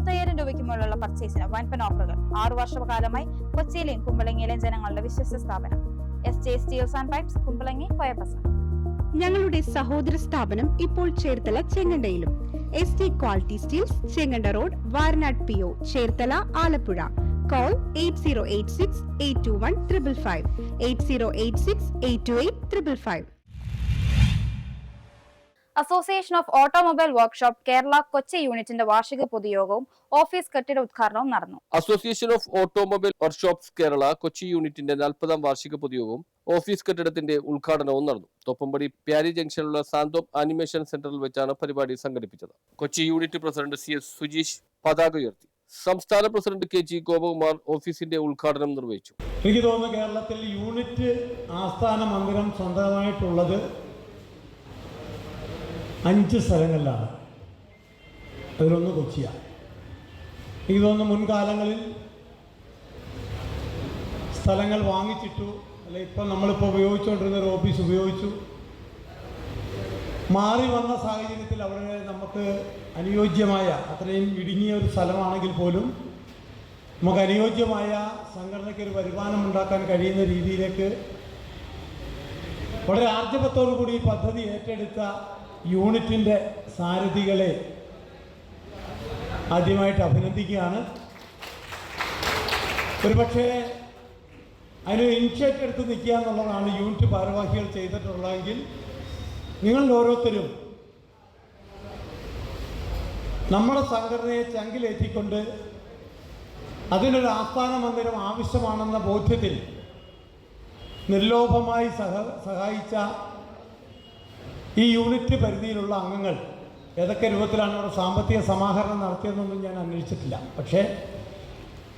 എഴുപത്തയ്യായിരം രൂപയ്ക്ക് മുകളിലുള്ള പർച്ചേസിന് വൻപൻ ഓഫറുകൾ ആറു വർഷകാലമായി കൊച്ചിയിലെയും കുമ്പളങ്ങിയിലെയും ജനങ്ങളുടെ വിശ്വസ്ത സ്ഥാപനം. S J steels and pipes Kumbalangi കോയപ്പസ ഞങ്ങളുടെ സഹോദര സ്ഥാപനം ഇപ്പോൾ Cherthala ചെങ്ങണ്ടയിലും. S T quality steels Chenganda road Varanad P O Cherthala Alappuzha. Call eight zero eight six eight two one triple five eight zero eight six eight two eight triple five association of automobile workshop Kerala Kochi യൂണിറ്റിന്റെ വാർഷിക പൊതുയോഗവും office കെട്ടിട ഉദ്ഘാടനവും നടന്നു. Association of automobile workshops Kerala Kochi യൂണിറ്റിന്റെ നാൽപ്പതാം വാർഷിക പൊതുയോഗവും ഓഫീസ് കെട്ടിടത്തിന്റെ ഉദ്ഘാടനവും നടന്നു. തൊപ്പമ്പടി പ്യാരി ജംഗ്ഷനിലുള്ള സാന്തോം ആനിമേഷൻ സെന്ററിൽ വെച്ചാണ് പരിപാടി സംഘടിപ്പിച്ചത്. Kochi unit president C S Sujeesh പതാക ഉയർത്തി. സംസ്ഥാന പ്രസിഡന്റ് കെ ജി ഗോപകുമാർ ഓഫീസിന്റെ ഉദ്ഘാടനം നിർവഹിച്ചു. എനിക്ക് തോന്നുന്നു കേരളത്തിൽ യൂണിറ്റ് ആസ്ഥാന മന്ദിരം സ്വന്തമായിട്ടുള്ളത് അഞ്ച് സ്ഥലങ്ങളിലാണ്. അതിലൊന്ന് കൊച്ചിയാണ്. എനിക്ക് തോന്നുന്നു മുൻകാലങ്ങളിൽ സ്ഥലങ്ങൾ വാങ്ങിച്ചിട്ടു അല്ലെ ഇപ്പം നമ്മളിപ്പോൾ ഉപയോഗിച്ചുകൊണ്ടിരുന്ന ഒരു ഓഫീസ് ഉപയോഗിച്ചു. മാറി വന്ന സാഹചര്യത്തിൽ അവിടെ നമുക്ക് അനുയോജ്യമായ അത്രയും ഇടുങ്ങിയ ഒരു സ്ഥലമാണെങ്കിൽ പോലും നമുക്ക് അനുയോജ്യമായ സംഘടനയ്ക്ക് ഒരു വരുമാനം ഉണ്ടാക്കാൻ കഴിയുന്ന രീതിയിലേക്ക് വളരെ ആർജവത്തോടു കൂടി പദ്ധതി ഏറ്റെടുത്ത യൂണിറ്റിന്റെ സാരഥികളെ ആദ്യമായിട്ട് അഭിനന്ദിക്കുകയാണ്. ഒരുപക്ഷേ അതിന് ഇനിഷ്യേറ്റീവ് എടുത്ത് നിൽക്കുക എന്നുള്ളതാണ് യൂണിറ്റ് ഭാരവാഹികൾ ചെയ്തിട്ടുള്ളതെങ്കിൽ നിങ്ങൾ ഓരോരുത്തരും നമ്മുടെ സംഘടനയെ ചങ്കിലേറ്റിക്കൊണ്ട് അതിനൊരു ആസ്ഥാന മന്ദിരം ആവശ്യമാണെന്ന ബോധ്യത്തിൽ നിർലോഭമായി സഹ സഹായിച്ച ഈ യൂണിറ്റ് പരിധിയിലുള്ള അംഗങ്ങൾ ഏതൊക്കെ രൂപത്തിലാണ് അവർ സാമ്പത്തിക സമാഹരണം നടത്തിയതെന്നൊന്നും ഞാൻ അന്വേഷിച്ചിട്ടില്ല. പക്ഷേ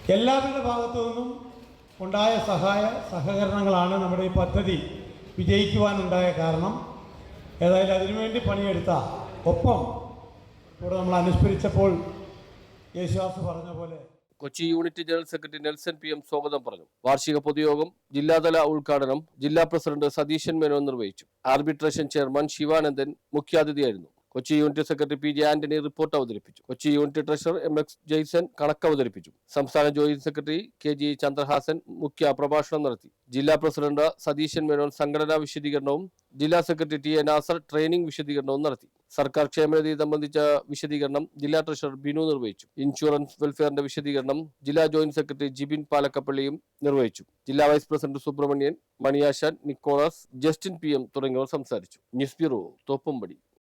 എല്ലാവരുടെ ഭാഗത്തു നിന്നും ഉണ്ടായ സഹായ സഹകരണങ്ങളാണ് നമ്മുടെ ഈ പദ്ധതി വിജയിക്കുവാനുണ്ടായ കാരണം. ഏതായാലും അതിനുവേണ്ടി പണിയെടുത്ത ഒപ്പം ഇവിടെ നമ്മൾ അനുസ്മരിച്ചപ്പോൾ യേശുദാസ് പറഞ്ഞ പോലെ Kochi unit general secretary Nelson P M സ്വാഗതം പറഞ്ഞു. വാർഷിക പൊതുയോഗം ജില്ലാതല ഉദ്ഘാടനം ജില്ലാ പ്രസിഡന്റ് സതീശൻ മേനോൻ നിർവഹിച്ചു. Arbitration chairman Sivanandan മുഖ്യാതിഥിയായിരുന്നു. Kochi unit secretary P J Antony report അവതരിപ്പിച്ചു. Kochi unit treasurer M X Jaison കണക്ക് അവതരിപ്പിച്ചു. സംസ്ഥാന joint secretary K G Chandrahasan മുഖ്യ പ്രഭാഷണം നടത്തി. ജില്ലാ പ്രസിഡന്റ് സതീശൻ മേനോൻ സംഘടനാ വിശദീകരണവും ജില്ലാ secretary T A Nasar training വിശദീകരണവും നടത്തി. സർക്കാർ ക്ഷേമനിധി സംബന്ധിച്ച വിശദീകരണം ജില്ലാ ട്രഷറർ ബിനു നിർവഹിച്ചു. ഇൻഷുറൻസ് വെൽഫെയറിന്റെ വിശദീകരണം ജില്ലാ ജോയിന്റ് സെക്രട്ടറി ജിബിൻ പാലക്കപ്പള്ളിയും നിർവഹിച്ചു. ജില്ലാ vice president Subramanian Maniyashan Nicholas Justin P M തുടങ്ങിയവർ സംസാരിച്ചു. News bureau Thoppumpady.